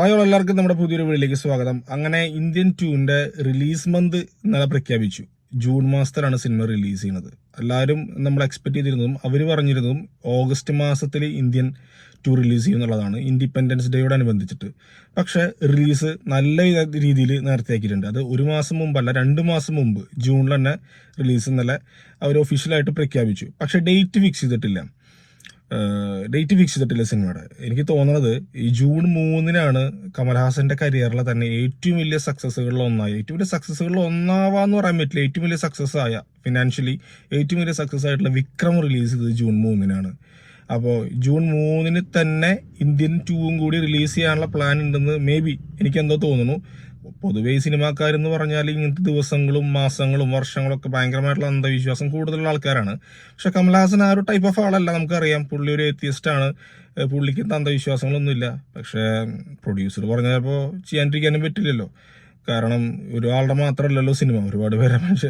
Hi എല്ലാവർക്കും നമ്മുടെ പുതിയൊരു വീഡിയോയിലേക്ക് സ്വാഗതം. അങ്ങനെ ഇന്ത്യൻ ടൂവിന്റെ റിലീസ് മന്ത് ഇന്നലെ പ്രഖ്യാപിച്ചു. ജൂൺ മാസത്തിലാണ് സിനിമ റിലീസ് ചെയ്യുന്നത്. എല്ലാവരും നമ്മൾ എക്സ്പെക്ട് ചെയ്തിരുന്നതും അവർ പറഞ്ഞിരുന്നതും ഓഗസ്റ്റ് മാസത്തിൽ ഇന്ത്യൻ ടു റിലീസ് ചെയ്യുന്നുള്ളതാണ് ഇൻഡിപെൻഡൻസ് ഡേയോട് അനുബന്ധിച്ചിട്ട്. പക്ഷേ റിലീസ് നല്ല രീതിയിൽ നേരത്തെയാക്കിയിട്ടുണ്ട്. അത് ഒരു മാസം മുമ്പല്ല രണ്ട് മാസം മുമ്പ് ജൂണിൽ തന്നെ റിലീസ് ഇന്നലെ അവർ ഒഫീഷ്യലായിട്ട് പ്രഖ്യാപിച്ചു. പക്ഷേ ഡേറ്റ് ഫിക്സ് ചെയ്തിട്ടില്ല. ഡേറ്റ് ഫിക്സ് ചെയ്തിട്ടില്ല സിനിമയുടെ. എനിക്ക് തോന്നുന്നത് ഈ ജൂൺ മൂന്നിനാണ് കമൽഹാസന്റെ കരിയറിലെ തന്നെ ഏറ്റവും വലിയ സക്സസ്സുകളിൽ ഒന്നായി. ഏറ്റവും വലിയ സക്സസ്സുകളിൽ ഒന്നാവാന്ന് പറയാൻ പറ്റില്ല. ഏറ്റവും വലിയ സക്സസ് ആയ ഫിനാൻഷ്യലി ഏറ്റവും വലിയ സക്സസ് ആയിട്ടുള്ള വിക്രം റിലീസ് ചെയ്തത് ജൂൺ മൂന്നിനാണ്. അപ്പോൾ ജൂൺ മൂന്നിന് തന്നെ ഇന്ത്യൻ ടൂവും കൂടി റിലീസ് ചെയ്യാനുള്ള പ്ലാൻ ഉണ്ടെന്ന് മേ ബി എനിക്കെന്തോ തോന്നുന്നു. പൊതുവേ ഈ സിനിമാക്കാരെന്ന് പറഞ്ഞാൽ ഇങ്ങനത്തെ ദിവസങ്ങളും മാസങ്ങളും വർഷങ്ങളൊക്കെ ഭയങ്കരമായിട്ടുള്ള അന്ധവിശ്വാസം കൂടുതലുള്ള ആൾക്കാരാണ്. പക്ഷെ കമൽഹാസൻ ആ ഒരു ടൈപ്പ് ഓഫ് ആളല്ല നമുക്കറിയാം. പുള്ളി ഒരു എത്തിയസ്റ്റാണ് പുള്ളിക്ക് അന്ധവിശ്വാസങ്ങളൊന്നുമില്ല. പക്ഷേ പ്രൊഡ്യൂസർ പറഞ്ഞപ്പോൾ ചെയ്യാണ്ടിരിക്കാനും പറ്റില്ലല്ലോ. കാരണം ഒരാളുടെ മാത്രമല്ലല്ലോ സിനിമ. ഒരുപാട് പേരെ മനുഷ്യ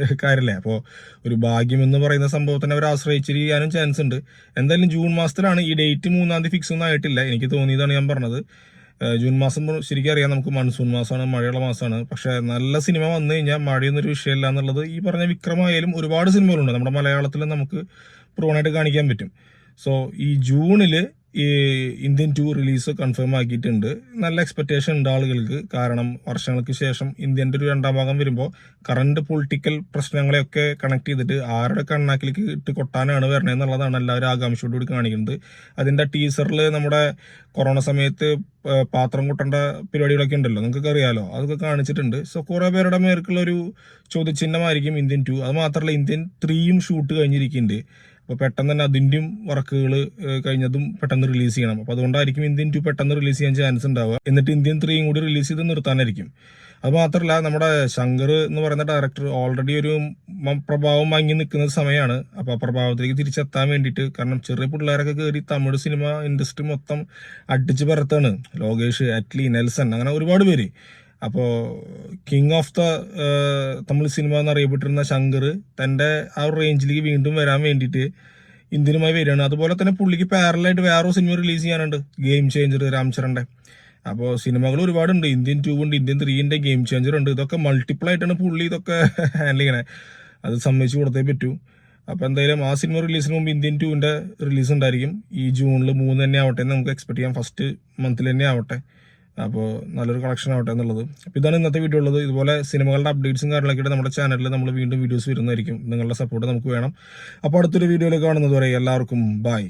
അപ്പോൾ ഒരു ഭാഗ്യം എന്ന് പറയുന്ന സംഭവത്തിനെ അവർ ആശ്രയിച്ചിരിക്കാനും ചാൻസ് ഉണ്ട്. എന്തായാലും ജൂൺ മാസത്തിലാണ് ഈ ഡേറ്റ് മൂന്നാം തീയതി ഫിക്സ് ഒന്നും ആയിട്ടില്ല. എനിക്ക് തോന്നിയതാണ് ഞാൻ പറഞ്ഞത്. ജൂൺ മാസം ശരിക്കും അറിയാം നമുക്ക് മൺസൂൺ മാസമാണ് മഴയുള്ള മാസമാണ്. പക്ഷേ നല്ല സിനിമ വന്നു കഴിഞ്ഞാൽ മഴയൊന്നൊരു വിഷയമല്ല എന്നുള്ളത് ഈ പറഞ്ഞ വിക്രമായാലും ഒരുപാട് സിനിമകളുണ്ട്. നമ്മുടെ മലയാളത്തിൽ നമുക്ക് പ്രൂണായിട്ട് കാണിക്കാൻ പറ്റും. സോ ഈ ജൂണിൽ ഈ ഇന്ത്യൻ ടു റിലീസ് കൺഫേം ആക്കിയിട്ടുണ്ട്. നല്ല എക്സ്പെക്റ്റേഷൻ ഉണ്ട് ആളുകൾക്ക്. കാരണം വർഷങ്ങൾക്ക് ശേഷം ഇന്ത്യന്റെ ഒരു രണ്ടാം ഭാഗം വരുമ്പോൾ കറണ്ട് പൊളിറ്റിക്കൽ പ്രശ്നങ്ങളെയൊക്കെ കണക്ട് ചെയ്തിട്ട് ആരുടെ കണ്ണാക്കിലേക്ക് ഇട്ട് കൊട്ടാനാണ് വരണത് എന്നുള്ളതാണ് എല്ലാവരും ആകാംക്ഷയോടുകൂടി കാണിക്കുന്നത്. അതിന്റെ ടീസറിൽ നമ്മുടെ കൊറോണ സമയത്ത് പാത്രം കൂട്ടേണ്ട പരിപാടികളൊക്കെ ഉണ്ടല്ലോ. നിങ്ങൾക്ക് അറിയാലോ. അതൊക്കെ കാണിച്ചിട്ടുണ്ട്. സോ കുറേ പേരുടെ മേർക്കുള്ള ഒരു ചോദ്യചിഹ്നമായിരിക്കും ഇന്ത്യൻ ടു. അത് മാത്രമല്ല ഇന്ത്യൻ ത്രീയും ഷൂട്ട് കഴിഞ്ഞിരിക്കുന്നുണ്ട്. അപ്പോൾ പെട്ടെന്ന് തന്നെ അതിന്റെയും വർക്കുകൾ കഴിഞ്ഞതും പെട്ടെന്ന് റിലീസ് ചെയ്യണം. അപ്പോൾ അതുകൊണ്ടായിരിക്കും ഇന്ത്യൻ ടു പെട്ടെന്ന് റിലീസ് ചെയ്യാൻ ചാൻസ് ഉണ്ടാവുക. എന്നിട്ട് ഇന്ത്യൻ ത്രീയും കൂടി റിലീസ് ചെയ്ത് നിർത്താനായിരിക്കും. അത് മാത്രമല്ല നമ്മുടെ ശങ്കർ എന്ന് പറയുന്ന ഡയറക്ടർ ഓൾറെഡി ഒരു പ്രഭാവം വാങ്ങി നിൽക്കുന്ന സമയമാണ്. അപ്പോൾ ആ പ്രഭാവത്തിലേക്ക് തിരിച്ചെത്താൻ വേണ്ടിയിട്ട് കാരണം ചെറിയ പിള്ളേരൊക്കെ കയറി തമിഴ് സിനിമ ഇൻഡസ്ട്രി മൊത്തം അടിച്ചു പരത്താണ് ലോകേഷ് അറ്റ്ലി നെൽസൺ അങ്ങനെ ഒരുപാട് പേര്. അപ്പോൾ king of the Tamil cinema എന്നറിയപ്പെട്ടിരുന്ന ശങ്കർ തന്റെ ആ റേഞ്ചിലേക്ക് വീണ്ടും വരാൻ വേണ്ടിയിട്ട് ഇന്ത്യനുമായി വരികയാണ്. അതുപോലെ തന്നെ പുള്ളിക്ക് പാരലായിട്ട് വേറൊരു സിനിമ റിലീസ് ചെയ്യാനുണ്ട്. ഗെയിം ചേഞ്ചർ രാംചരന്റെ അപ്പോൾ സിനിമകൾ ഒരുപാടുണ്ട്. ഇന്ത്യൻ ടൂ ഉണ്ട് ഇന്ത്യൻ ത്രീ ഉണ്ട് ഗെയിം ചേഞ്ചർ ഉണ്ട്. ഇതൊക്കെ മൾട്ടിപ്പിൾ ആയിട്ടാണ് പുള്ളി ഇതൊക്കെ ഹാൻഡിൽ ചെയ്യണേ. അത് സമ്മതിച്ചു കൊടുത്തേ പറ്റൂ. അപ്പോൾ എന്തായാലും ആ സിനിമ റിലീസിന് മുമ്പ് ഇന്ത്യൻ ടൂവിന്റെ റിലീസ് ഉണ്ടായിരിക്കും. ഈ ജൂണിൽ മൂന്ന് തന്നെ ആവട്ടെ നമുക്ക് എക്സ്പെക്ട് ചെയ്യാം. ഫസ്റ്റ് മന്തിൽ തന്നെ ആവട്ടെ. അപ്പോൾ നല്ലൊരു കളക്ഷൻ ആവട്ടെ എന്നുള്ളത്. അപ്പോൾ ഇതാണ് ഇന്നത്തെ വീഡിയോ ഉള്ളത്. ഇതുപോലെ സിനിമകളുടെ അപ്ഡേറ്റ്സും കാര്യങ്ങളൊക്കെ നമ്മുടെ ചാനലിൽ നമ്മൾ വീണ്ടും വീഡിയോസ് വരുന്നതായിരിക്കും. നിങ്ങളുടെ സപ്പോർട്ട് നമുക്ക് വേണം. അപ്പോൾ അടുത്തൊരു വീഡിയോയിൽ കാണുന്നത് വരെ എല്ലാവർക്കും ബൈ